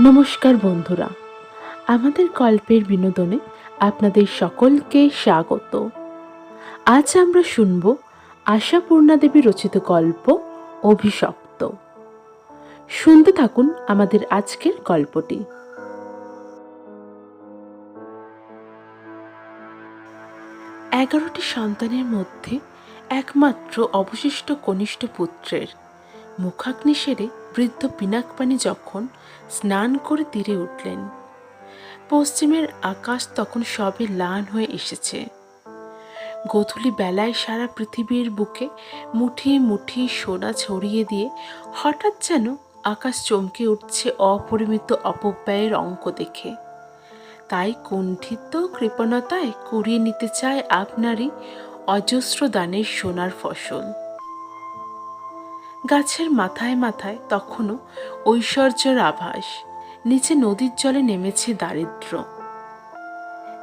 নমস্কার বন্ধুরা, আমাদের গল্পের বিনোদনে আপনাদের সকলকে স্বাগত। আজ আমরা শুনব আশাপূর্ণা দেবী রচিত গল্প অভিশপ্ত। শুনতে থাকুন আমাদের আজকের গল্পটি। এগারোটি সন্তানের মধ্যে একমাত্র অবশিষ্ট কনিষ্ঠ পুত্রের মুখাগ্নি সেরে বৃদ্ধ পিনাকপানি যখন স্নান করে তীরে উঠলেন, পশ্চিমের আকাশ তখন সবে লান হয়ে এসেছে। গোধূলি বেলায় সারা পৃথিবীর বুকে মুঠি মুঠি সোনা ছড়িয়ে দিয়ে হঠাৎ যেন আকাশ চমকে উঠছে অপরিমিত অপব্যয়ের অঙ্ক দেখে। তাই কুণ্ঠিত কৃপণতায় কুড়িয়ে নিতে চায় আপনারই অজস্র দানের সোনার ফসল। গাছের মাথায় মাথায় তখনও ঐশ্বর্যের আভাস। নিচে নদীর জলে নেমেছে দারিদ্র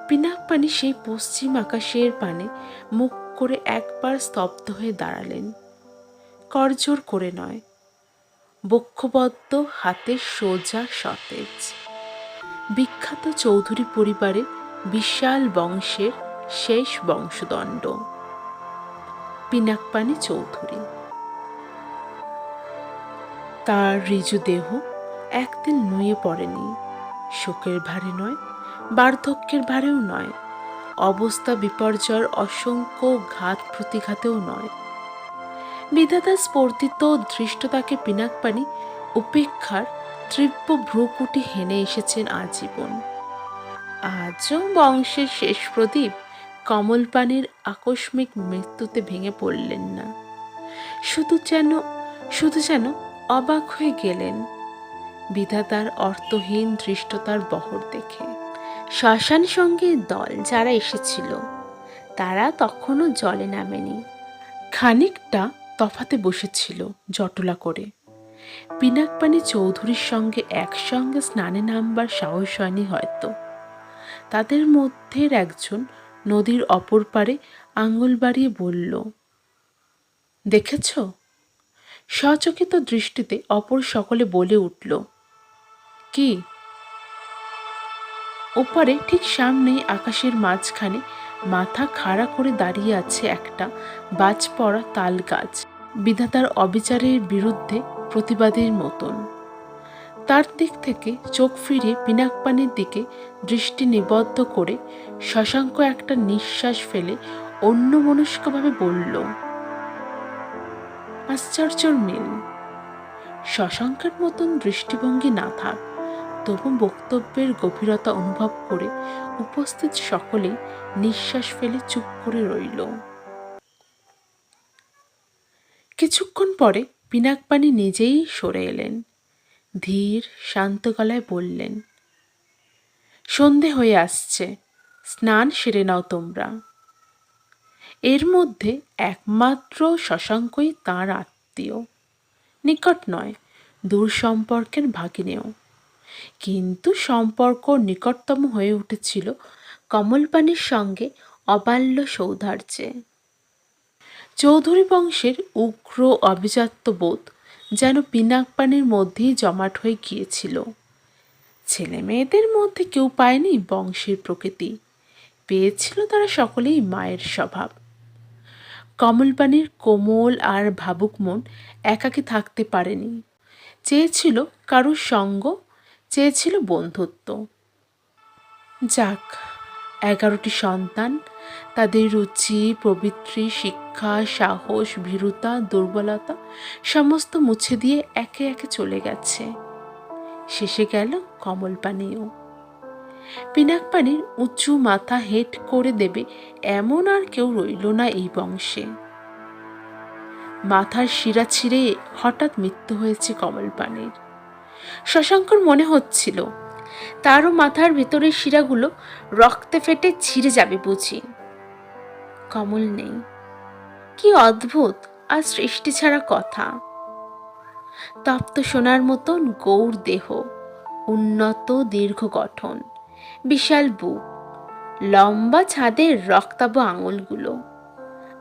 পিনাক পানি সেই পশ্চিম আকাশের পানে মুখ করে একবার স্তব্ধ হয়ে দাঁড়ালেন। করজোর করে নয়, বক্ষবদ্ধ, হাতে সোজা সতেজ। বিখ্যাত চৌধুরী পরিবারে বিশাল বংশের শেষ বংশদণ্ড। পিনাকপানি চৌধুরী। তার ঋজু দেহ একদিন নুয়ে পড়েনি। শোকের ভারে নয়, বার্ধক্যের ভারেও নয়, অবস্থা বিপর্যয়ের অসংখ্য ঘাত প্রতিঘাতেও নয়। বিধাতা স্পর্ধিত ধৃষ্টতাকে পিনাকপানি উপেক্ষার তীব্র ভ্রুকুটি হেনে এসেছেন আজীবন। আজও বংশের শেষ প্রদীপ কমলপানির আকস্মিক মৃত্যুতে ভেঙে পড়লেন না। শুধু যেন শুধু যেন অবাক হয়ে গেলেন। বিধাতার অর্থহীন ধৃষ্টতার বহর দেখে। শ্মশান সঙ্গীর দল যারা এসেছিল, তারা তখনও জলে নামেনি। খানিকটা তফাতে বসেছিল জটলা করে। পিনাকপানি চৌধুরীর সঙ্গে একসঙ্গে স্নানে নামবার সাহস হয়নি হয়তো। তাদের মধ্যে একজন নদীর অপর পারে আঙুল বাড়িয়ে বলল, দেখেছ? সচকিত দৃষ্টিতে অপর সকলে বলে উঠল, কি? ওপারে ঠিক সামনেই আকাশের মাঝখানে মাথা খাড়া করে দাঁড়িয়ে আছে একটা বাজ পড়া তাল গাছ বিধাতার অবিচারের বিরুদ্ধে প্রতিবাদের মতন। তার দিক থেকে চোখ ফিরিয়ে পিনাকপানির দিকে দৃষ্টি নিবদ্ধ করে শশাঙ্ক একটা নিঃশ্বাস ফেলে অন্য মনস্কভাবে বলল আশ্চর্যর মিল। শশাঙ্কের মতন দৃষ্টিভঙ্গি না থাক, তবু বক্তব্যের গভীরতা অনুভব করে উপস্থিত সকলেই নিঃশ্বাস ফেলে চুপ করে রইল। কিছুক্ষণ পরে পিনাকপানি নিজেই সরে এলেন। ধীর, শান্ত গলায় বললেন, সন্ধে হয়ে আসছে, স্নান সেরে নাও তোমরা। এর মধ্যে একমাত্র শশাঙ্কই তাঁর আত্মীয়। নিকট নয়, দূর সম্পর্কের ভাগিনেও। কিন্তু সম্পর্ক নিকটতম হয়ে উঠেছিল কমলপানির সঙ্গে অবাল্য সৌধার্যে। চৌধুরী বংশের উগ্র অভিজাত্য বোধ যেন পিনাকপানির মধ্যেই জমাট হয়ে গিয়েছিল। ছেলে মেয়েদের মধ্যে কেউ পায়নি বংশের প্রকৃতি। পেয়েছিল তারা সকলেই মায়ের স্বভাব। কমলপানির কোমল আর ভাবুক মন একাকে থাকতে পারেনি। চেয়েছিল কারুর সঙ্গ, চেয়েছিল বন্ধুত্ব। যাক, এগারোটি সন্তান, তাদের রুচি, প্রবৃত্তি, শিক্ষা, সাহস, ভীরুতা, দুর্বলতা, সমস্ত মুছে দিয়ে একে একে চলে গেছে। শেষে গেল কমল পানীয় পিনাক পানির উঁচু মাথা হেট করে দেবে এমন আর কেউ রইল না এই বংশে। মাথার শিরা ছিঁড়ে হঠাৎ মৃত্যু হয়েছে কমল পানির। শশাঙ্কর মনে হচ্ছিল, তারও মাথার ভেতরের শিরাগুলো রক্তে ফেটে ছিঁড়ে যাবে বুঝি। কমল নেই। কি অদ্ভুত, আর সৃষ্টি ছাড়া কথা। তপ্ত সোনার মতন গৌর দেহ, উন্নত দীর্ঘ গঠন, বিশাল বুক, লম্বা ছাদের রক্তাব আঙুলগুলো।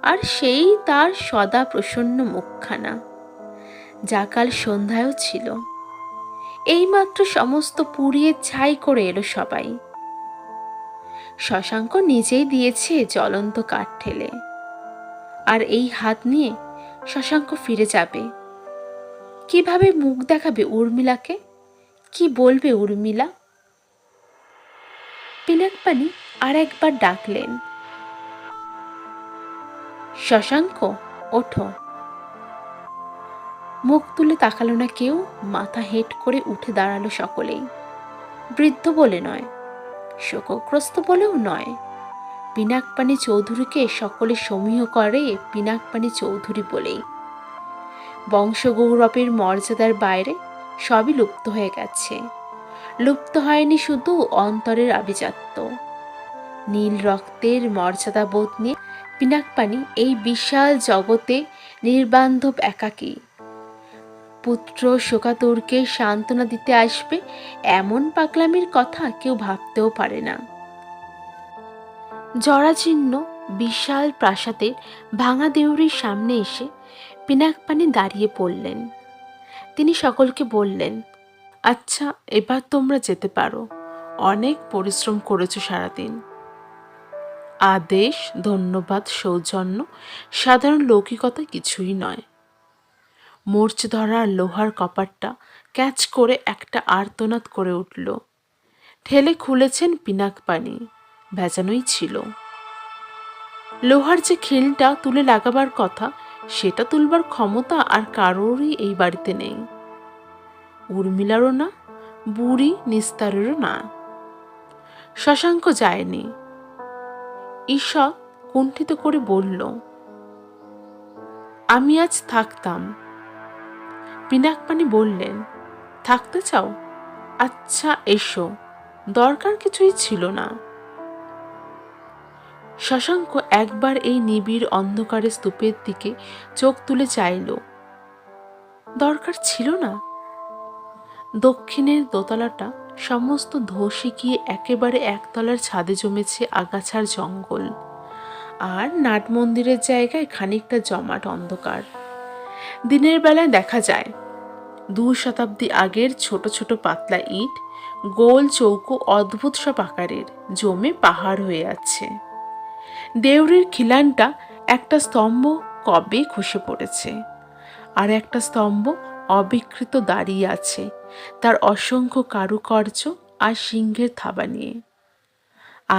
আর সেই তার সদা প্রসন্ন মুখখানা, যা কাল সন্ধ্যায়ও ছিল। এইমাত্র সমস্ত পুড়িয়ে ছাই করে এলো সবাই। শশাঙ্ক নিজেই দিয়েছে জ্বলন্ত কাঠ ঠেলে আর এই হাত নিয়ে শশাঙ্ক ফিরে যাবে। কীভাবে মুখ দেখাবে উর্মিলাকে? কি বলবে উর্মিলা? পিনাকপানি আর একবার ডাকলেন। শশাঙ্ক, ওঠো। মুখ তুলে তাকালো না কেউ, মাথা হেট করে উঠে দাঁড়াল সকলেই। বৃদ্ধ বলে নয়, শোকগ্রস্ত বলেও নয়। পিনাকপানি চৌধুরীকে সকলে সমীহ করে পিনাকপানি চৌধুরী বলেই। বংশগৌরবের মর্যাদার বাইরে সবই লুপ্ত হয়ে গেছে। লুপ্ত হয়নি শুধু অন্তরের আভিজাত্য। নীল রক্তের মর্যাদাবোধ নিয়ে পিনাকপানি এই বিশাল জগতে নির্বান্ধব একাকী। পুত্র শোকাতুরকে সান্ত্বনা দিতে আসবে এমন পাগলামির কথা কেউ ভাবতেও পারে না। জরাজীর্ণ বিশাল প্রাসাদের ভাঙা দেউরির সামনে এসে পিনাকপানি দাঁড়িয়ে পড়লেন। তিনি সকলকে বললেন আচ্ছা এবার তোমরা যেতে পারো। অনেক পরিশ্রম করেছ সারাদিন। আদেশ, ধন্যবাদ, সৌজন্য সাধারণ লৌকিকতা কিছুই নয়। মূর্ছ ধরা লোহার কপাটটা ক্যাচ করে একটা আর্তনাদ করে উঠল। ঠেলে খুলেছেন পিনাক পানি, ভেজানোই ছিল। লোহার যে খিলটা তুলে লাগাবার কথা, সেটা তুলবার ক্ষমতা আর কারোরই এই বাড়িতে নেই। উর্মিলারও না, বুড়ি নিস্তারেরও না। শশাঙ্ক যায়নি। ঈশা কুণ্ঠিত করে বলল, আমি আজ থাকতাম। পিনাকপানি বললেন, থাকতে চাও? আচ্ছা এসো। দরকার কিছুই ছিল না। শশাঙ্ক একবার এই নিবিড় অন্ধকারে স্তূপের দিকে চোখ তুলে চাইল, দরকার ছিল না? দক্ষিণের দোতলাটা সমস্ত ধসে গিয়ে একেবারে একতলার ছাদে জমেছে আগাছার জঙ্গল। আর নাট মন্দিরের জায়গায় খানিকটা জমাট অন্ধকার। দিনের বেলায় দেখা যায়, দু শতাব্দী আগের ছোট ছোট পাতলা ইট গোল চৌকো অদ্ভুত সব আকারের জমে পাহাড় হয়ে আছে। দেউরির খিলানটা একটা স্তম্ভ কবে খসে পড়েছে? আর একটা স্তম্ভ অবিকৃত দাঁড়িয়ে আছে তার অসংখ্য কারুকার্য আর সিংহের থাবা নিয়ে।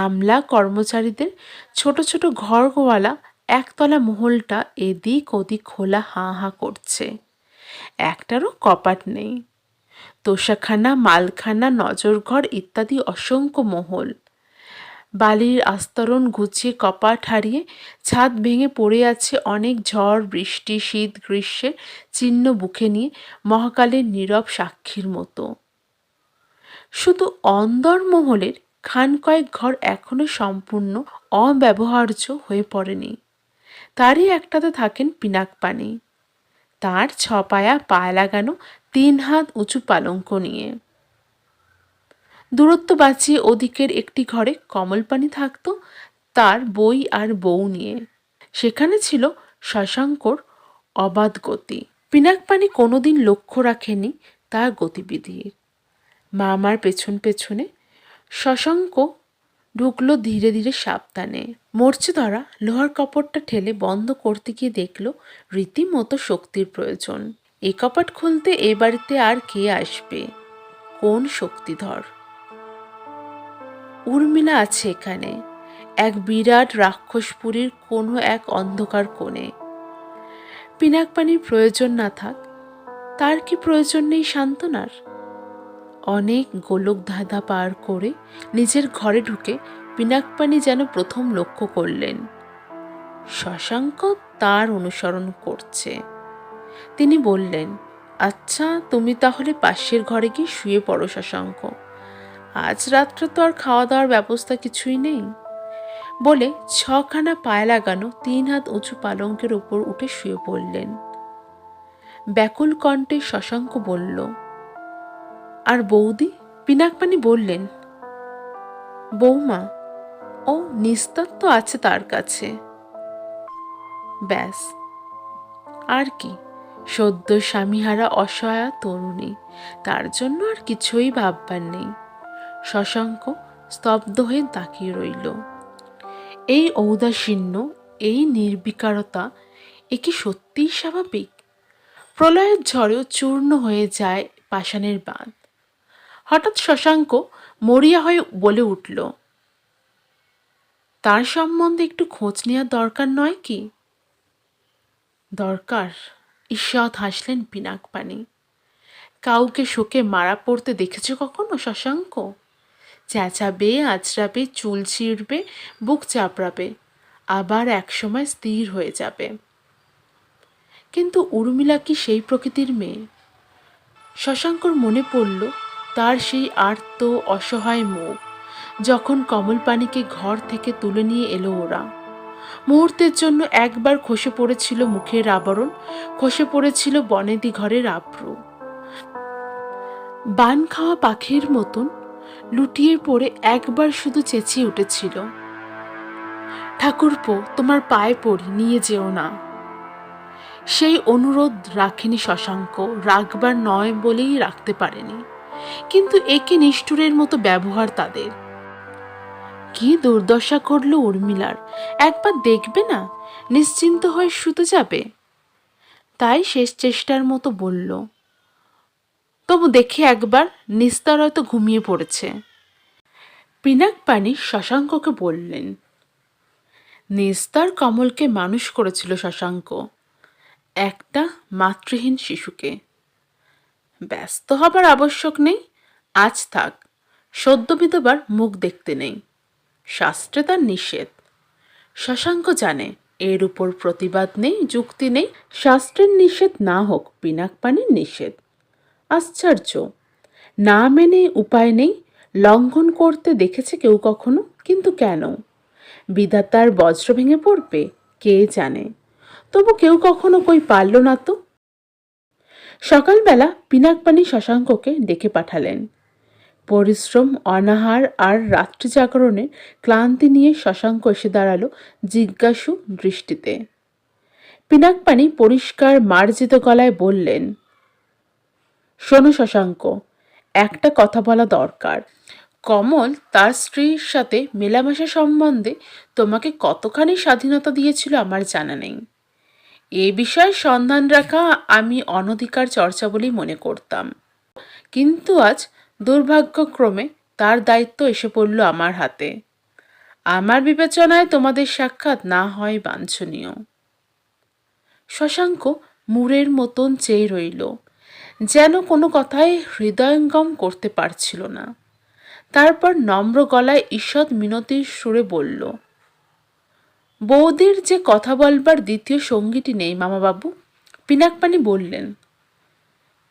আমলা কর্মচারীদের ছোট ছোট ঘরওয়ালা একতলা মহলটা এদিক ওদিক খোলা হাঁ হাঁ করছে। একটারও কপাট নেই। তোষাখানা, মালখানা, নজরঘর ইত্যাদি অসংখ্য মহল। বালির আস্তরণ গুছিয়ে কপাট হারিয়ে ছাদ ভেঙে পড়ে আছে অনেক ঝড়, বৃষ্টি, শীত গ্রীষ্মের চিহ্ন বুকে নিয়ে মহাকালের নীরব সাক্ষীর মতো। শুধু অন্দর মহলের খান কয়েক ঘর এখনও সম্পূর্ণ অব্যবহার্য হয়ে পড়েনি। তারই একটাতে থাকেন পিনাক পানি। তার ছপায়া, পায়ে লাগানো তিন হাত উঁচু পালঙ্ক নিয়ে। দূরত্ব বাঁচিয়ে ওদিকের একটি ঘরে কমলপানি থাকত, তার বই আর বউ নিয়ে। সেখানে ছিল শশাঙ্কর অবাধ গতি। পিনাকপানি কোনোদিন লক্ষ্য রাখেনি তার গতিবিধির মামার পেছন পেছনে শশাঙ্ক ঢুকলো ধীরে ধীরে সাবধানে। মরচে ধরা লোহার কপটটা ঠেলে বন্ধ করতে গিয়ে দেখল রীতিমতো শক্তির প্রয়োজন। এ কপাট খুলতে এ বাড়িতে আর কে আসবে? কোন শক্তিধর? উর্মিলা আছে এখানে। এক বিরাট রাক্ষসপুরীর কোনো এক অন্ধকার কোণে। পিনাকপানির প্রয়োজন না থাক, তার কি প্রয়োজন নেই সান্ত্বনার? অনেক গোলক ধাঁধা পার করে নিজের ঘরে ঢুকে পিনাকপানি যেন প্রথম লক্ষ্য করলেন। শশাঙ্ক তার অনুসরণ করছে। তিনি বললেন আচ্ছা তুমি তাহলে পাশের ঘরে গিয়ে শুয়ে পড়ো শশাঙ্ক। আজ রাত্রে তো আর খাওয়া দাওয়ার ব্যবস্থা কিছুই নেই। বলে ছখানা পায়ে লাগানো তিন হাত উঁচু পালঙ্কের উপর উঠে শুয়ে পড়লেন। ব্যাকুল কণ্ঠে শশাঙ্ক বলল, আর বৌদি? পিনাকপানি বললেন, বৌমা, ও নিস্তার তো আছে তার কাছে। ব্যাস, আর কি, সদ্য স্বামীহারা অসহায়া তরুণী, তার জন্য আর কিছুই ভাববার নেই। শশাঙ্ক স্তব্ধ হয়ে তাকিয়ে রইল। এই ঔদাসীন্য, এই নির্বিকারতা এ কি সত্যিই স্বাভাবিক? প্রলয়ের ঝড়েও চূর্ণ হয়ে যায় পাষাণের বাঁধ। হঠাৎ শশাঙ্ক মরিয়া হয়ে বলে উঠল, তার সম্বন্ধে একটু খোঁজ নেওয়ার দরকার নয় কি? দরকার? ঈষৎ হাসলেন পিনাক পানি কাউকে শোকে মারা পড়তে দেখেছ কখনো শশাঙ্ক? চেঁচাবে, আঁচড়াবে, চুল ছিঁড়বে, বুক চাপড়াবে, আবার একসময় স্থির হয়ে যাবে। কিন্তু উর্মিলা কি সেই প্রকৃতির মেয়ে? শশাঙ্কর মনে পড়ল, তার সেই আর্ত, অসহায় মুখ, যখন কমল পানিকে ঘর থেকে তুলে নিয়ে এলো ওরা। মুহূর্তের জন্য একবার খসে পড়েছিল মুখের আবরণ, খসে পড়েছিল বনেদি ঘরের আব্রু। বান খাওয়া পাখির মতন লুটিয়ে পড়ে একবার শুধু চেঁচিয়ে উঠেছিল। ঠাকুরপো, তোমার পায়ে পড়ি, নিয়ে যেও না। সেই অনুরোধ রাখেনি শশাঙ্ক রাখবার নয় বলেই রাখতে পারেনি। কিন্তু একে নিষ্ঠুরের মতো ব্যবহার তাদের। কি দুর্দশা করল উর্মিলার, একবার দেখবে না, নিশ্চিন্ত হয়ে শুতে যাবে? তাই শেষ চেষ্টার মতো বলল। তবু দেখে একবার নিস্তার হয়তো ঘুমিয়ে পড়েছে। পিনাক পানি শশাঙ্ককে বললেন, নিস্তার কমলকে মানুষ করেছিল শশাঙ্ক, একটা মাতৃহীন শিশুকে। ব্যস্ত হবার আবশ্যক নেই, আজ থাক সদ্য বিধবার মুখ দেখতে নেই, শাস্ত্রে তার নিষেধ। শশাঙ্ক জানে এর উপর প্রতিবাদ নেই, যুক্তি নেই, শাস্ত্রের নিষেধ না হোক, পিনাক পানির নিষেধ। আশ্চর্য। না মেনে উপায় নেই লঙ্ঘন করতে দেখেছে কেউ কখনো, কিন্তু কেন? বিধাতার বজ্র ভেঙে পড়বে, কে জানে? তবু কেউ কখনো কই পারল না তো? সকালবেলা পিনাকপানি শশাঙ্ককে ডেকে পাঠালেন। পরিশ্রম, অনাহার আর রাত্রি জাগরণে ক্লান্তি নিয়ে শশাঙ্ক এসে দাঁড়াল জিজ্ঞাসু দৃষ্টিতে। পিনাকপানি পরিষ্কার মার্জিত গলায় বললেন শোনো শশাঙ্ক, একটা কথা বলা দরকার। কমল তার স্ত্রীর সাথে মেলামেশা সম্বন্ধে তোমাকে কতখানি স্বাধীনতা দিয়েছিল আমার জানা নেই। এ বিষয়ে সন্ধান রাখা আমি অনধিকার চর্চা বলেই মনে করতাম। কিন্তু আজ দুর্ভাগ্যক্রমে তার দায়িত্ব এসে পড়ল আমার হাতে। আমার বিবেচনায় তোমাদের সাক্ষাৎ না হয় বাঞ্ছনীয়। শশাঙ্ক মুরের মতন চেয়ে রইল। যেন কোনো কথায় হৃদয়ঙ্গম করতে পারছিল না। তারপর নম্র গলায় ঈষৎ মিনতির সুরে বলল, বৌদির যে কথা বলবার দ্বিতীয় সঙ্গীটি নেই মামাবাবু। পিনাকপানি বললেন,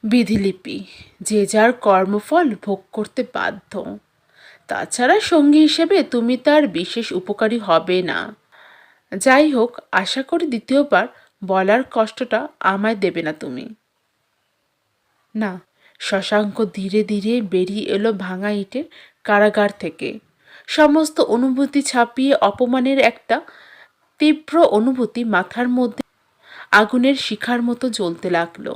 বিধিলিপি, যে যার কর্মফল ভোগ করতে বাধ্য। তাছাড়া সঙ্গী হিসেবে তুমি তার বিশেষ উপকারী হবে না। যাই হোক, আশা করি দ্বিতীয়বার বলার কষ্টটা আমায় দেবে না তুমি। না, শশাঙ্ক ধীরে ধীরে বেরিয়ে এলো ভাঙা ইটের কারাগার থেকে। সমস্ত অনুভূতি ছাপিয়ে অপমানের একটা তীব্র অনুভূতি মাথার মধ্যে আগুনের শিখার মতো জ্বলতে লাগল।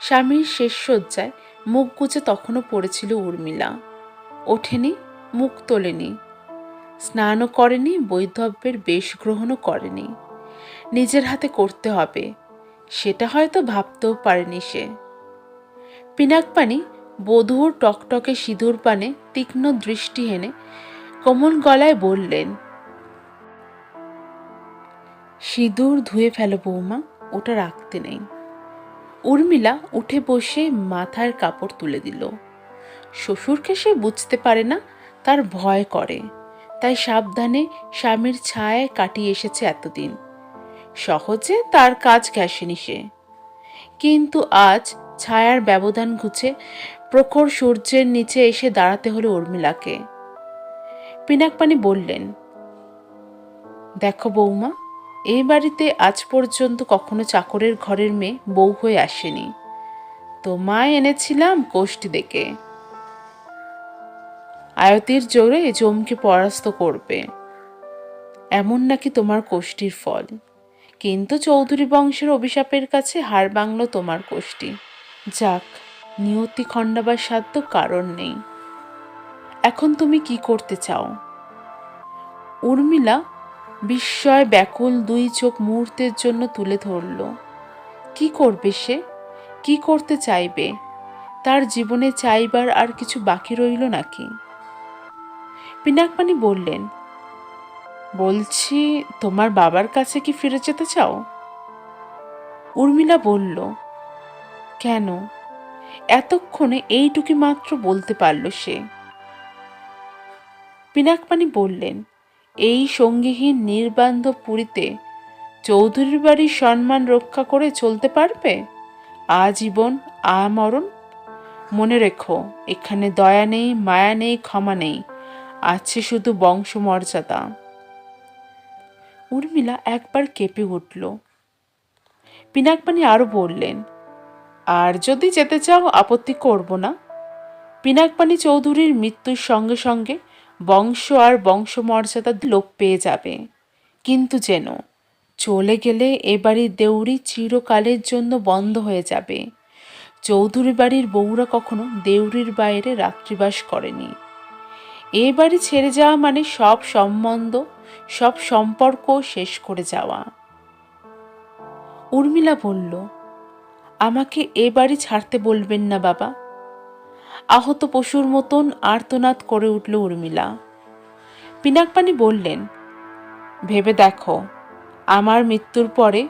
স্বামীর শেষ শয্যায় মুখ গুজে তখনও পড়েছিল উর্মিলা। ওঠেনি, মুখ তোলেনি। স্নানও করেনি, বৈধব্যের বেশ গ্রহণও করেনি। নিজের হাতে করতে হবে। সেটা হয়তো ভাবতেও পারেনি সে। পিনাকপানি বধূর টকটকে সিঁদুর পানে তীক্ষ্ণ দৃষ্টি হেনে কোমল গলায় বললেন, সিঁদুর ধুয়ে ফেলো বৌমা, ওটা রাখতে নেই। উর্মিলা উঠে বসে মাথার কাপড় তুলে দিল। শ্বশুরকে সে বুঝতে পারে না, তার ভয় করে। তাই সাবধানে স্বামীর ছায় কাটিয়ে এসেছে এতদিন। সহজে তার কাজ ঘেসেনি সে। কিন্তু আজ ছায়ার ব্যবধান ঘুচে প্রখর সূর্যের নিচে এসে দাঁড়াতে হলো উর্মিলাকে। পিনাকপানি বললেন, দেখো বৌমা এই বাড়িতে আজ পর্যন্ত কখনো চাকরের ঘরের মেয়ে বউ হয়ে আসেনি। তোমায় এনেছিলাম কোষ্ঠী দেখে। আয়তির জোরে জমকে পরাস্ত করবে। এমন নাকি তোমার কোষ্ঠীর ফল। কিন্তু চৌধুরী বংশের অভিশাপের কাছে হার বাংলো তোমার কোষ্ঠী। যাক, নিয়তি খণ্ডাবার সাধ্য কারণ নেই। এখন তুমি কি করতে চাও? উর্মিলা বিস্ময় ব্যাকুল দুই চোখ মুহূর্তের জন্য তুলে ধরল। কি করবে সে? কি করতে চাইবে? তার জীবনে চাইবার আর কিছু বাকি রইল নাকি? পিনাকপানি বললেন বলছি, তোমার বাবার কাছে কি ফিরে যেতে চাও? উর্মিলা বলল, কেন? এতক্ষণে এইটুকি মাত্র বলতে পারল সে। পিনাকপানি বললেন, এই সঙ্গীহীন নির্বান্ধব পুরীতে চৌধুরীর বাড়ির সম্মান রক্ষা করে চলতে পারবে? আজীবন আমরণ? মনে রেখো, এখানে দয়া নেই, মায়া নেই, ক্ষমা নেই, আছে শুধু বংশমর্যাদা। উর্মিলা একবার কেঁপে উঠল। পিনাকপানি আরও বললেন, আর যদি যেতে চাও, আপত্তি করব না। পিনাকপানি চৌধুরীর মৃত্যুর সঙ্গে সঙ্গে বংশ আর বংশমর্যাদা লোপ পেয়ে যাবে। কিন্তু যেন চলে গেলে এ বাড়ির দেউড়ি চিরকালের জন্য বন্ধ হয়ে যাবে। চৌধুরী বাড়ির বউরা কখনো দেউড়ির বাইরে রাত্রিবাস করেনি। এ বাড়ি ছেড়ে যাওয়া মানে সব সম্বন্ধ সব সম্পর্ক শেষ করে যাওয়া। উর্মিলা বলল, আমাকে এ বাড়ি ছাড়তে বলবেন না বাবা। আহত পশুর মতন আর্তনাদ করে উঠল উর্মিলা। পিনাকপানি বললেন, ভেবে দেখো, আমার মৃত্যুর পরে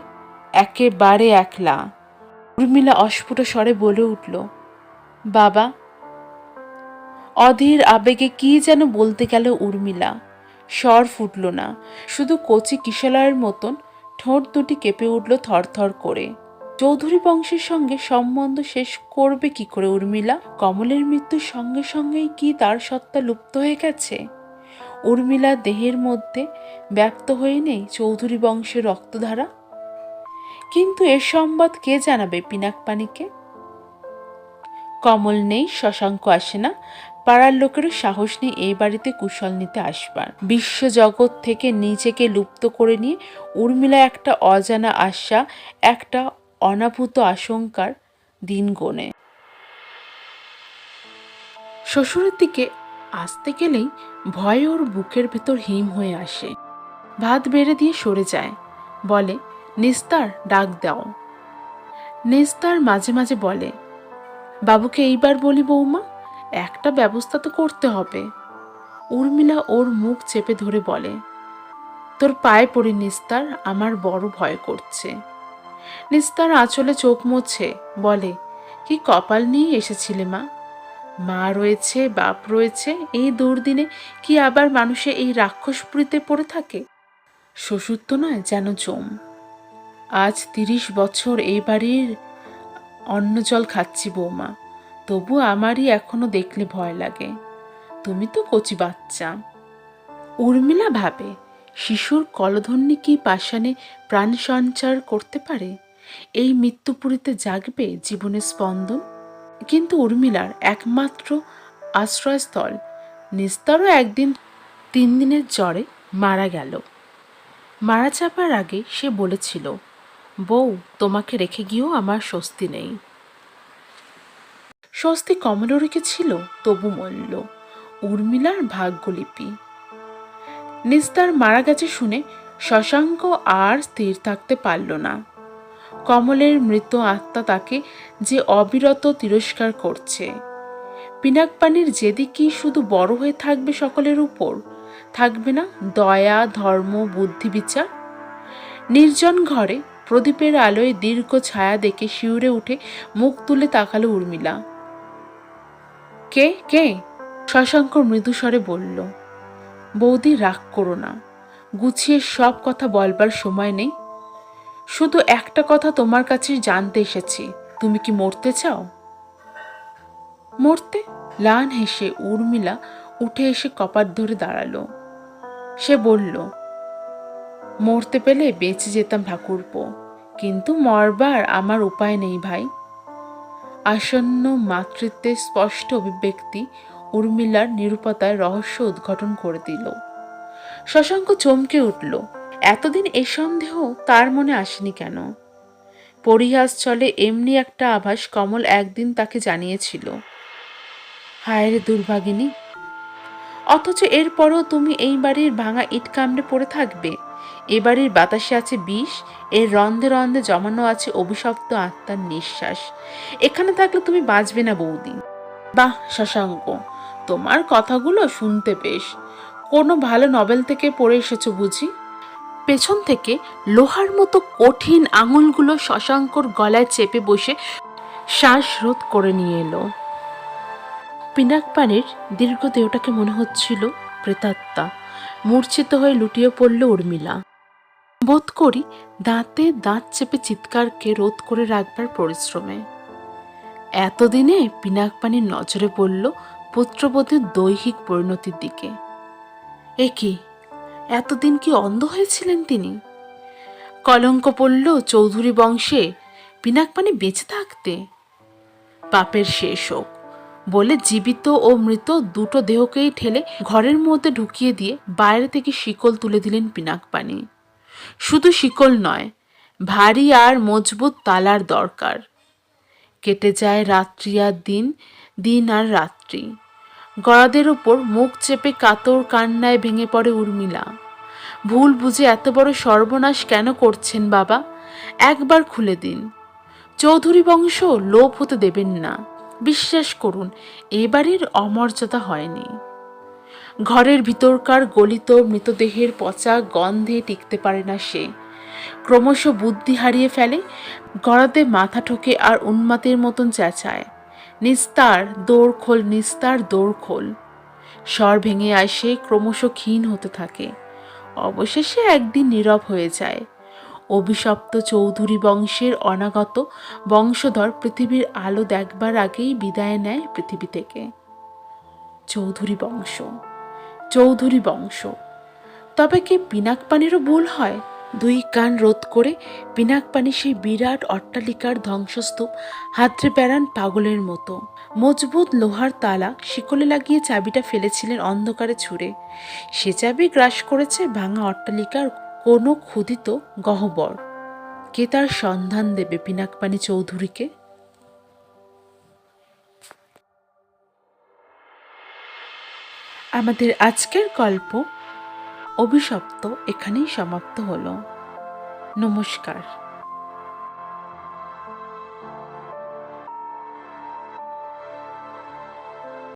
একেবারে একলা। উর্মিলা অস্ফুট স্বরে বলে উঠল, বাবা, অধীর আবেগে কি যেন বলতে গেল উর্মিলা? স্বর ফুটল না। শুধু কচি কিশলার মতন ঠোঁট দুটি কেঁপে উঠল থরথর করে। চৌধুরী বংশের সঙ্গে সম্বন্ধ শেষ করবে কি করে উর্মিলা? কমলের মৃত্যুর সঙ্গে সঙ্গেই কি তার সত্তা লুপ্ত হয়ে গেছে? উর্মিলা দেহের মধ্যে ব্যক্ত হয়ে নেই চৌধুরী বংশের রক্তধারা? কিন্তু এ সংবাদ কে জানাবে পিনাকপানিকে? কমল নেই, শশাঙ্ক আসে না। পাড়ার লোকেরও সাহস নেই এই বাড়িতে কুশল নিতে আসবার। বিশ্বজগৎ থেকে নিজেকে লুপ্ত করে নিয়ে উর্মিলা একটা অজানা আশা, একটা অনাভূত আশঙ্কার দিন গোনে। শ্বশুরের দিকে আসতে গেলেই ভয়ে ওর বুকের ভেতর হিম হয়ে আসে। ভাত বেড়ে দিয়ে সরে যায়। বলে, নিস্তার, ডাক দাও। নিস্তার মাঝে মাঝে বলে, বাবুকে এইবার বলি বৌমা। একটা ব্যবস্থা তো করতে হবে। উর্মিলা ওর মুখ চেপে ধরে বলে, তোর পায়ে পড়ি নিস্তার, আমার বড় ভয় করছে। নিস্তার আঁচলে চোখ মোছে, বলে, কি কপাল নিয়ে এসেছিলে মা? মা রয়েছে, বাপ রয়েছে, এই দুর্দিনে কি আবার মানুষে এই রাক্ষসপুরীতে পড়ে থাকে? শ্বশুর তো নয়, যেন জম। আজ তিরিশ বছর এই বাড়ির অন্ন জল খাচ্ছি বৌমা। তবু আমারই এখনও দেখলে ভয় লাগে। তুমি তো কচি বাচ্চা। উর্মিলা ভাবে, শিশুর কলধ্বনি কি পাষাণে প্রাণ সঞ্চার করতে পারে? এই মৃত্যুপুরীতে জাগবে জীবনের স্পন্দন? কিন্তু উর্মিলার একমাত্র আশ্রয়স্থল নিস্তারও একদিন, তিন দিনের জ্বরে মারা গেল। মারা চাপার আগে সে বলেছিল, বউ, তোমাকে রেখে গিয়েও আমার স্বস্তি নেই। স্বস্তি কমলরিকে ছিল, তবু মূল্য। উর্মিলার ভাগ্যলিপি। নিস্তার মারা গেছে শুনে শশাঙ্ক আর স্থির থাকতে পারল না। কমলের মৃত আত্মা তাকে যে অবিরত তিরস্কার করছে। পিনাকপানির যেদিকেই শুধু বড় হয়ে থাকবে সকলের উপর, থাকবে না দয়া, ধর্ম, বুদ্ধি, বিচার। নির্জন ঘরে প্রদীপের আলোয় দীর্ঘ ছায়া দেখে শিউরে উঠে মুখ তুলে তাকালো উর্মিলা। কে? কে? শশাঙ্ক মৃদুস্বরে বলল, বৌদি, রাগ করো না। গুছিয়ে সব কথা বলবার সময় নেই। শুধু একটা কথা তোমার কাছে জানতে এসেছি। তুমি কি মরতে চাও? মরতে? লান হেসে উর্মিলা উঠে এসে কপাট ধরে দাঁড়াল। সে বলল, মরতে পেলে বেঁচে যেতাম ঠাকুরপো, কিন্তু মরবার আমার উপায় নেই ভাই। আসন্ন মাতৃত্বের স্পষ্ট অভিব্যক্তি উর্মিলার নিরুপতায় রহস্য উদ্ঘাটন করে দিল। শশাঙ্ক চমকে উঠল। এতদিন এ সন্দেহ তার মনে আসেনি কেন? পরিহাস চলে এমনি একটা আভাস কমল একদিন তাকে জানিয়েছিল। হায় রে দুর্ভাগিনী! অথচ এরপরও তুমি এই বাড়ির ভাঙা ইট কামড়ে পড়ে থাকবে। এ বাড়ির বাতাসে আছে বিষ, এর রন্ধে রন্ধে জমানো আছে অভিশপ্ত আত্মার নিঃশ্বাস। এখানে থাকলে তুমি বাঁচবে না বৌদি। বাহ, শশাঙ্ক, তোমার কথাগুলো শুনতে বেশ। কোনো ভালো নভেল থেকে পড়ে এসেছ বুঝি? পেছন থেকে লোহার মতো কঠিন আঙুলগুলো শশাঙ্কর গলায় চেপে বসে শ্বাস রোধ করে নিয়ে এলো। পিনাক পানির দীর্ঘ দেহটাকে মনে হচ্ছিল প্রেতাত্মা। মূর্ছিত হয়ে লুটিয়ে পড়ল উর্মিলা। বোধ করি দাঁতে দাঁত চেপে চিৎকারকে রোধ করে রাখবার পরিশ্রমে। এতদিনে পিনাক পানির নজরে পড়ল পুত্রবধূর দৈহিক পরিণতির দিকে। এ কি, এতদিন কি অন্ধ হয়েছিলেন তিনি? কলঙ্ক পড়ল চৌধুরী বংশে পিনাক পানি বেঁচে থাকতে। পাপের শেষ হোক বলে জীবিত ও মৃত দুটো দেহকেই ঠেলে ঘরের মধ্যে ঢুকিয়ে দিয়ে বাইরে থেকে শিকল তুলে দিলেন পিনাক পানি শুধু শিকল নয়, ভারী আর মজবুত তালার দরকার। কেটে যায় রাত্রি আর দিন দিন আর রাত্রি। গড়াদের ওপর মুখ চেপে কাতর কান্নায় ভেঙে পড়ে উর্মিলা। ভুল বুঝে এত বড় সর্বনাশ কেন করছেন বাবা? একবার খুলে দিন। চৌধুরী বংশ লোভ হতে দেবেন না। বিশ্বাস করুন, এবারের অমর্যাদা হয়নি। ঘরের ভিতরকার গলিত মৃতদেহের পচা গন্ধে টিকতে পারে না সে। ক্রমশ বুদ্ধি হারিয়ে ফেলে, গড়াতে মাথা ঠোকে আর উন্মাতের মতন চেঁচায়। নিস্তার দৌড় খোল নিস্তার দৌড় খোল স্বর ভেঙে আসে ক্রমশ ক্ষীণ হতে থাকে। অবশেষে একদিন নীরব হয়ে যায়। অভিশপ্ত চৌধুরী বংশের অনাগত বংশধর পৃথিবীর আলো দেখবার আগেই বিদায় নেয় পৃথিবী থেকে। চৌধুরী বংশ চৌধুরী বংশ। তবে কি পিনাক পানিরও ভুল হয়? দুই কান রোধ করে পিনাক পানি সেই বিরাট অট্টালিকার ধ্বংসস্তূপ হাতড়ে বেড়ান পাগলের মতো। মজবুত লোহার তালা শিকলে লাগিয়ে চাবিটা ফেলেছিলেন অন্ধকারে ছুঁড়ে। সে চাবি গ্রাস করেছে ভাঙা অট্টালিকার কোনো ক্ষুদিত গহ্বর। কে তার সন্ধান দেবে পিনাকপানি চৌধুরীকে? আমাদের আজকের গল্প অভিশপ্ত এখানেই সমাপ্ত হলো। নমস্কার।